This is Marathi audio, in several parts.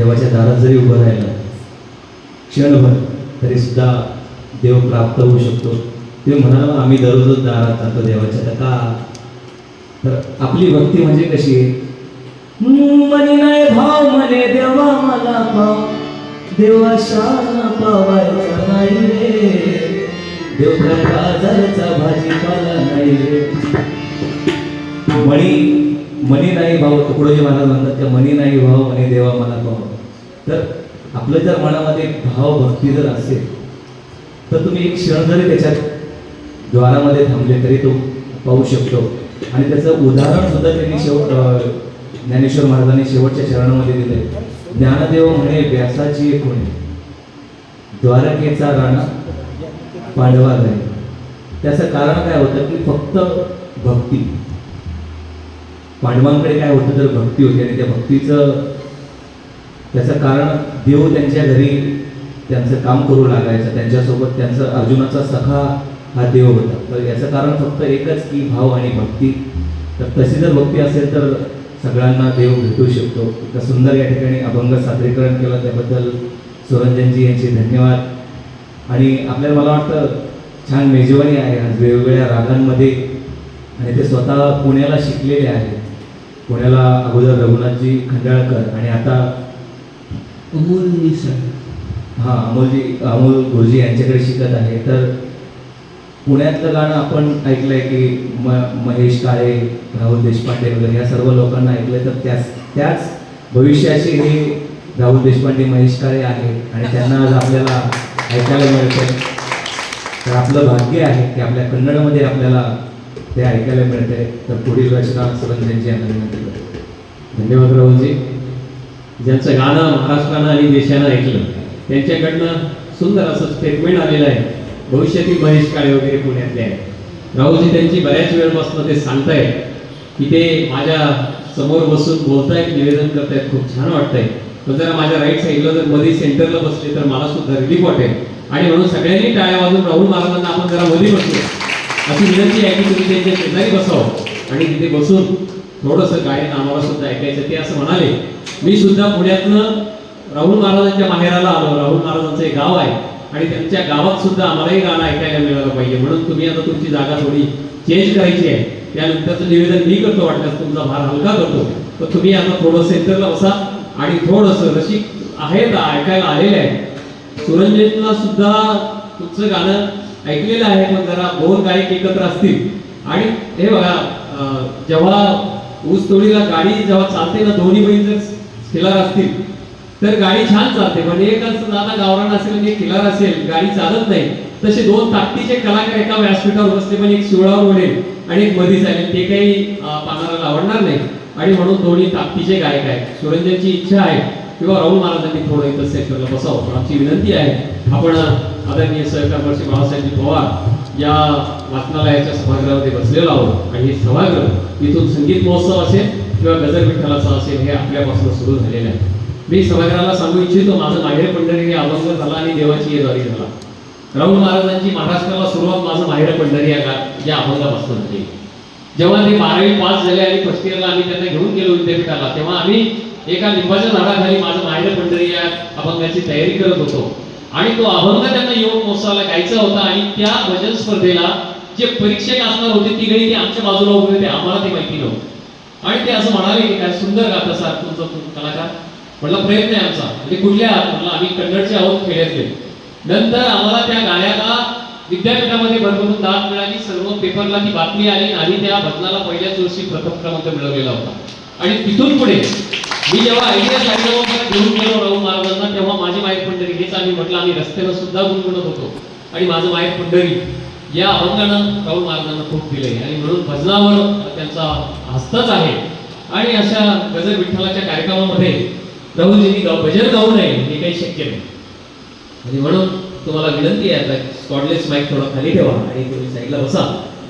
देवाच्या दारात जरी उभं राहिलं क्षणभर तरी सुद्धा देव प्राप्त होऊ शकतो. ते म्हणाल आम्ही दररोजच दारात जातो देवाच्या तर का तर आपली भक्ती म्हणजे कशी आहे? मनी नाही भाव म्हणे देवा मला भाव. देवा शाळा पावायचा नाही रे. देव काय बाजारचा भाजीपाला नाही रे. मणी मनी नाही भाव तुकडोजी महाराज म्हणतात त्या मनी नाही भाव म्हणे देवा मला भाव तर आपलं जर मनामध्ये भाव भक्ती जर असेल तर तुम्ही एक क्षण जरी त्याच्यात द्वारामध्ये थांबले तरी तो पाहू शकतो. आणि त्याचं उदाहरण सुद्धा त्यांनी शेवट ज्ञानेश्वर महाराजांनी शेवटच्या चरणामध्ये दिले ज्ञानदेव म्हणे व्यासाची एक म्हणे द्वारकेचा राणा पांडवा नाही त्याचं कारण काय होतं की फक्त भक्ती. पांडवांकडे काय होतं तर भक्ती होती आणि त्या भक्तीचं त्याचं कारण देव त्यांच्या घरी त्यांचं काम करू लागायचं त्यांच्यासोबत त्यांचं अर्जुनाचा सखा हा देव होता. तर याचं कारण फक्त एकच की भाव आणि भक्ती. तर तशी जर भक्ती असेल तर सगळ्यांना देव भेटू शकतो. इतकं सुंदर या ठिकाणी अभंग सादरीकरण केलं त्याबद्दल सुरंजनजी यांचे धन्यवाद. आणि आपल्याला मला वाटतं छान मेजवानी आहे आज वेगवेगळ्या रागांमध्ये. आणि ते स्वतः पुण्याला शिकलेले आहेत. पुण्याला अगोदर रघुनाथजी खंडाळकर आणि आता अमोल निसर्ग हां अमोलजी अमोल गुरुजी यांच्याकडे शिकत आहे. तर पुण्यातलं गाणं आपण ऐकलंय की म महेश काळे राहुल देशपांडे वगैरे या सर्व लोकांना ऐकलंय तर त्याच त्याच भविष्याचे हे राहुल देशपांडे महेश काळे आहेत आणि त्यांना आज आपल्याला ऐकायला मिळतं तर आपलं भाग्य आहे की आपल्या कन्नडमध्ये आपल्याला ते ऐकायला मिळते. तर पुढील रचना सरंजनजी यांना विनंती करतो धन्यवाद राहुलजी. ज्यांचं गाणं महाराष्ट्रानं आणि देशानं ऐकलं त्यांच्याकडनं सुंदर असं स्टेटमेंट आलेलं आहे. भविष्यातील महेश काळे वगैरे पुण्यातले आहेत. राहुलजी त्यांची बऱ्याच वेळपासून ते सांगताय की ते माझ्यासमोर बसून बोलतायत निवेदन करतायत. खूप छान वाटतंय. पण जरा माझ्या राईट साईडला जर मध्ये सेंटरला बसले तर मला सुद्धा रिलीफ वाटेल. आणि म्हणून सगळ्यांनी टाळ्या वाजून राहुल महाराजांना आपण जरा मध्ये बसूया अशी विनंती आहे की तुम्ही त्यांच्या शेजारी बसावं. आणि तिथे बसून थोडंसं गायन आम्हाला सुद्धा ऐकायचं ते असं म्हणाले. मी सुद्धा पुण्यातनं राहुल महाराजांच्या माहेराला आलो राहुल महाराजांचं एक गाव आहे. आणि त्यांच्या गावात सुद्धा आम्हालाही गाणं ऐकायला मिळालं पाहिजे. म्हणून तुम्ही आता तुमची जागा थोडी चेंज करायची आहे. त्यानंतरचं निवेदन मी करतो वाटल्यास तुमचा भार हलका करतो. तर तुम्ही आता थोडं सेंटरला बसा आणि थोडंसं रसिक आहेत ऐकायला आलेले आहे सुरंजनला सुद्धा तुमचं गाणं ऐकलेलं आहे पण जरा दोन गायक एकत्र असतील. आणि हे बघा जेव्हा ऊस तोडीला गाडी जेव्हा चालते ना दोन्ही बहीण जर खिलार असतील तर गाडी छान चालते. म्हणजे एक असं दादा गावरान असेल म्हणजे खिलार असेल गाडी चालत नाही. तसे दोन ताकदीचे कलाकार एका व्यासपीठावर बसले पण एक शिवळावर ओढेल आणि एक मधी चालेल ते काही पानाला आवडणार नाही. आणि म्हणून दोन्ही ताकदीचे गायक आहेत. सुरंजनची इच्छा आहे. किंवा राहुल महाराजांनी थोडं इथं सेक्टरला बसावं. आमची विनंती आहे आपण आदरणीय सहकार वर्षी पवार या वाचनालयाच्या सभागृहामध्ये बसलेलो आहोत. आणि हे सभागृह इथून संगीत महोत्सव असेल किंवा गजर विठ्ठलाचा असेल हे आपल्यापासून सुरू झालेलं आहे. मी सभागृहाला सांगू इच्छितो माझं माहेर पंढरी हे अभंग झाला आणि देवाची येदारी झाला. राहुल महाराजांची महाराष्ट्राला सुरुवात माझं माहेर पंढरी या या अभंगापासून झाली. जेव्हा ते बारावी पास झाले आणि फर्स्ट इयरला आम्ही त्यांना घेऊन गेलो विद्यापीठाला तेव्हा आम्ही एका लिंबाच्या झाडाखाली माझं माहेर पंढरी या अभंगाची तयारी करत होतो. आणि तो अभंग त्यांना येऊन मोसाला गायचा होता आणि त्या भजन स्पर्धेला जे परीक्षक असणार होते ती गणी ते आमच्या बाजूला उभे होते आम्हाला ते माहिती नव्हतं. आणि ते असं म्हणाले की काय सुंदर गात असा तुमचं कलाकार. म्हटलं प्रयत्न आहे आमचा. म्हणजे कुठल्या आहात? म्हटलं आम्ही कन्नडचे आहोत खेड्यातले. नंतर आम्हाला त्या गाण्याला विद्यापीठामध्ये भरभरून दाद मिळाली. सर्व पेपरला ती बातमी आली आणि त्या भजनाला पहिल्याच वर्षी प्रथम क्रमांक मिळवलेला होता. आणि तिथून पुढे मी जेव्हा आयडिया सांगितलं घेऊन गेलो राहू महाराजांना तेव्हा माझी मायक पंढरी हेच आम्ही म्हटलं आम्ही रस्त्यानं सुद्धा गुणगुणत होतो. आणि माझं मायक पंढरी या अभंगानं राहू महाराजांना खूप दिले आणि म्हणून भजनावर त्यांचा हस्तच आहे. आणि अशा गजर विठ्ठलाच्या कार्यक्रमामध्ये राहुलजींनी गाव भजन गाऊ नये हे काही शक्य नाही. आणि म्हणून तुम्हाला विनंती आहे आता स्कॉटलेस माईक थोडा खाली ठेवा आणि तुम्ही साईडला बसा.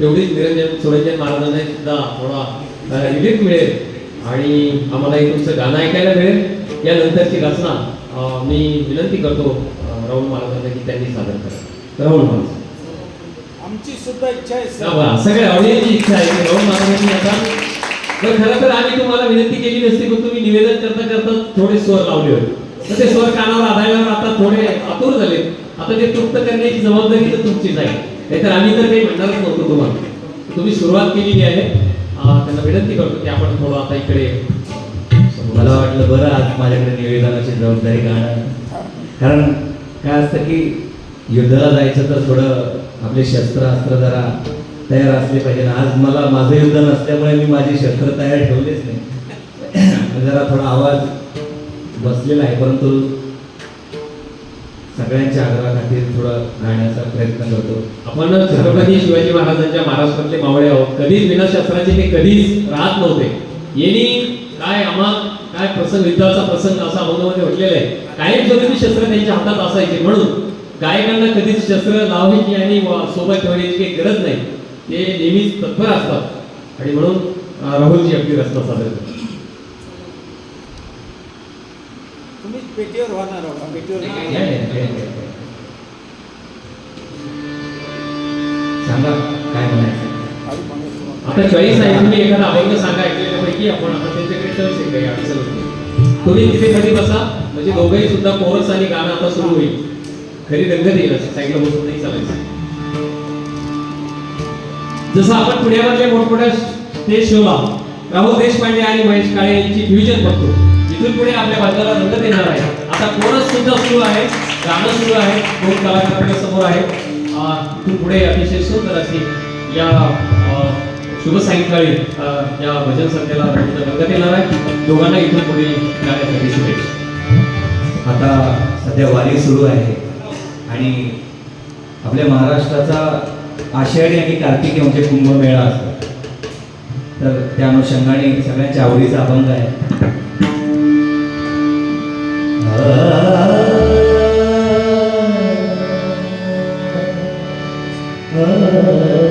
तेवढीच निरंजन सुरंजन महाराजांना सुद्धा थोडा रिलीफ मिळेल. आणि आम्हालाही तुमचं गाणं ऐकायला मिळेल. यानंतरची रचना मी विनंती करतो राहुल महाराजांना की त्यांनी सादर करा. राहुल महाराज. आमची सुद्धा इच्छा आहे सगळ्या ऑडियन्सची इच्छा आहे की राहुल महाराजांनी आता. तर खरं तर आम्ही तुम्हाला विनंती केली नसती पण तुम्ही निवेदन करता करता थोडे स्वर लावले होते. तर ते स्वर कानावर आधारल्यावर आता थोडे आतुर झाले. आता ते तृप्त करण्याची जबाबदारी तर तुमचीच आहे. नाहीतर आम्ही तर काही म्हणणारच नव्हतो तुम्हाला. तुम्ही सुरुवात केलेली आहे. त्यांना विनंती करतो की आपण थोडं आता इकडे मला वाटलं बरं आज माझ्याकडे निवेदनाची जबाबदारी गाणं कारण काय असतं की युद्धाला जायचं तर थोडं आपले शस्त्र अस्त्र जरा तयार असले पाहिजे. आज मला माझं युद्ध नसल्यामुळे मी माझी शस्त्र तयार ठेवलेच नाही. जरा थोडा आवाज बसलेला आहे परंतु सगळ्यांच्या आग्रहाखातीर थोडा गाण्याचा प्रयत्न करतो. आपण छत्रपती शिवाजी महाराजांच्या महाराष्ट्रातले मावळे आहोत. कधीच विना शस्त्राचे ते कधीच राहत नव्हते. येणी काय आम्हा काय प्रसंग युद्धाचा प्रसंग असा मनामध्ये म्हटलेला आहे. कायम स्वरूपी शस्त्र त्यांच्या हातात असायचे. म्हणून गायकांना कधीच शस्त्र लावायची आणि सोबत ठेवण्याची काही गरज नाही. ते नेहमीच तत्पर असतात. आणि म्हणून राहुलजी आपली रचना सादर करतात. पेटीवर होणार आहोत. पेटीवर. सांगा काय म्हणायचं? आता चॉईस आहे तुम्ही एखादा अभंग सांगा ऐकलेल्यापैकी आपण आता त्यांच्याकडे टर्म्स आहे काही अडचण होती तुम्ही तिथे खाली बसा म्हणजे दोघंही सुद्धा कोरस आणि गाणं आता सुरू होईल. खरी रंगत येईल असं साईडला बसून नाही चालायचं. जसं आपण पुण्यामधल्या मोठमोठ्या स्टेज शोला राहुल देशपांडे आणि महेश काळे यांची फ्युजन बघतो. तिथून पुढे आपल्या बाजूला रंगत येणार आहे. आता कोरस सुद्धा सुरू आहे. गाणं सुरू आहे. दोन कलाकार आपल्यासमोर आहे? तिथून पुढे अतिशय सुंदर अशी या शुभ सायंकाळी या भजन संध्याला रंगत येणार आहे. दोघांना इथून पुढे गाण्यासाठी शुभेच्छा. आता सध्या वारी सुरू आहे. आणि आपल्या महाराष्ट्राचा आषाढी आणि कार्तिकी म्हणजे कुंभमेळा असतो तर त्या अनुषंगाने सगळ्यांच्या आवडीचा अभंग आहे. आषाढी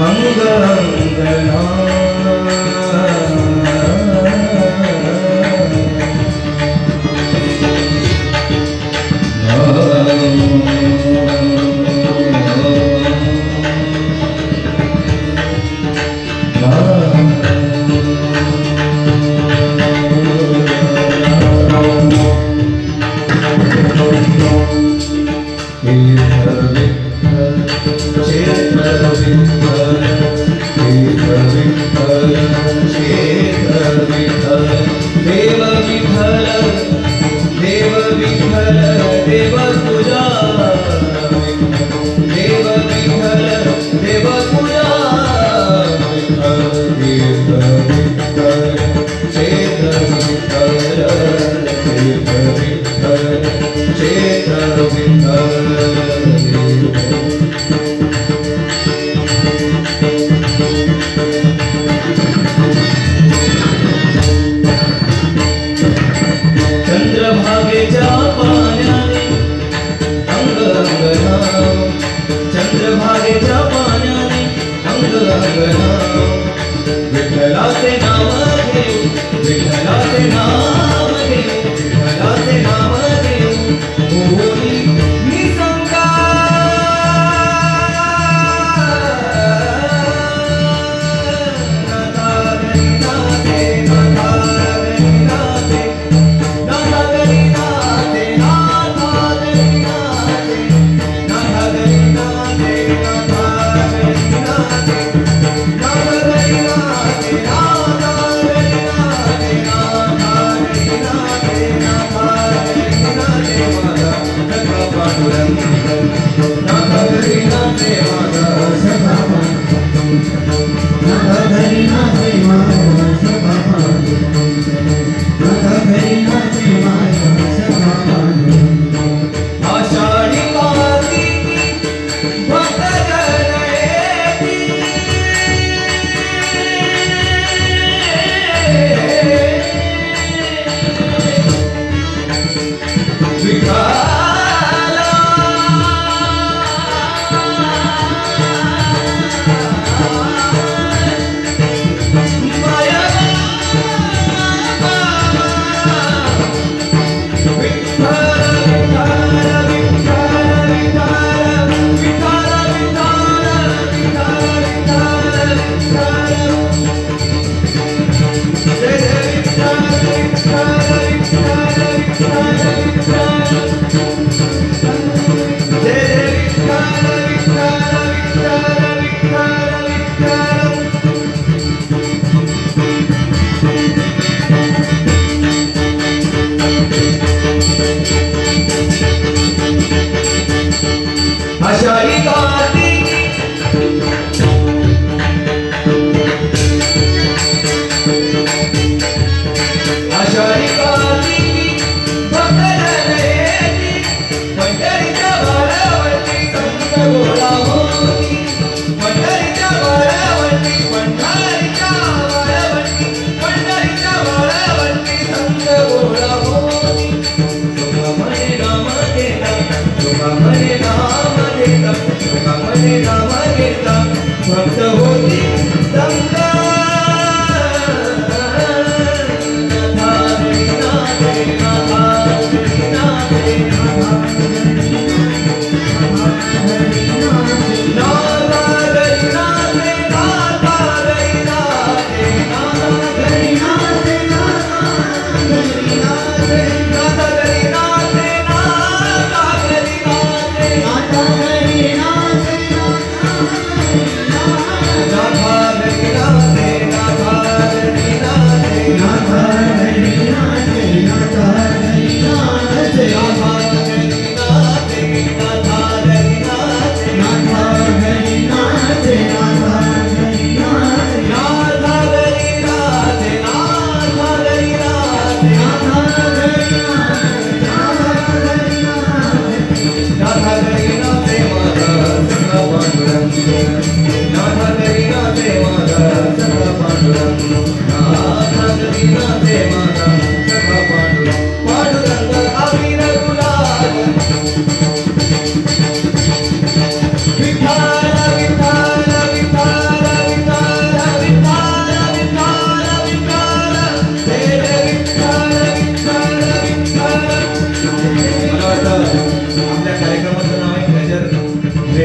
மங்களம் love you. enough. Thank you.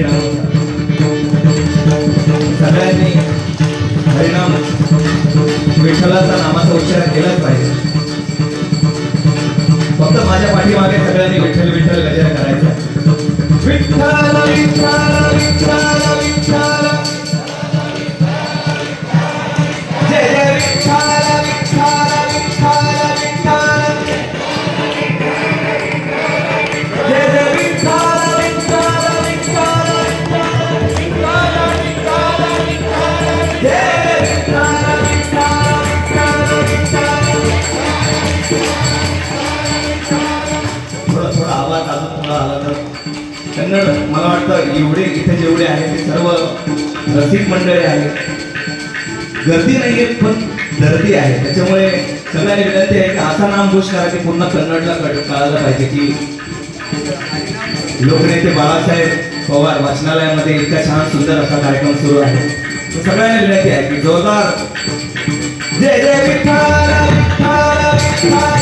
नाम सगळ्यांनी हरिणाम विठ्ठलाचा नामाचा उच्चार केलाच पाहिजे. फक्त माझ्या पाठीमागे सगळ्यांनी विठ्ठल कन्नड मला वाटतं एवढे इथे जेवढे आहेत ते सर्व रसिक मंडळी आहेत. गर्दी नाही आहे पण गर्दी आहे. त्याच्यामुळे सगळ्यांनी विनंती आहे की असा नामघोष करा की पूर्ण कन्नडला कळायला पाहिजे की लोकनेते बाळासाहेब पवार वाचनालयामध्ये इतका छान सुंदर असा कार्यक्रम सुरू आहे. तर सगळ्यांना विनंती आहे की जोरदार. जय जय विठ्ठल विठ्ठल विठ्ठल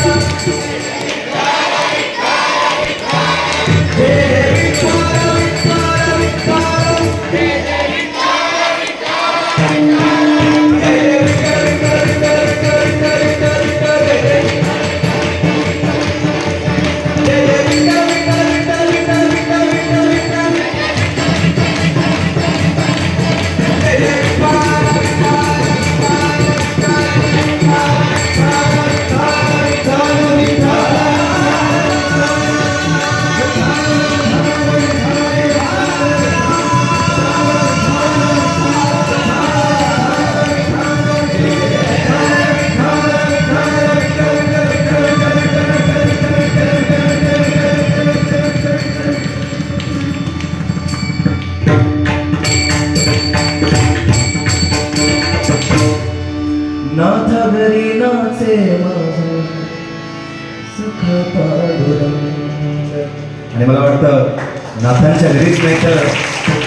आणि मला वाटतं नाथांच्या घरीच नाही तर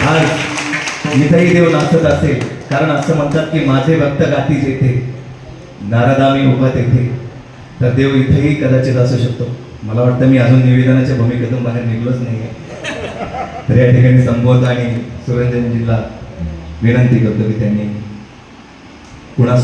आज इथेही देव नाचत असेल. कारण असं म्हणतात की माझे भक्त गाती जेथे नारदामी उभा तेथे. तर देव इथेही कदाचित असू शकतो. मला वाटतं मी अजून निवेदनाच्या भूमिकेतून बाहेर निघलोच नाही तर या ठिकाणी संबोध आणि सुरेंद्रजींना विनंती करतो की त्यांनी कुणा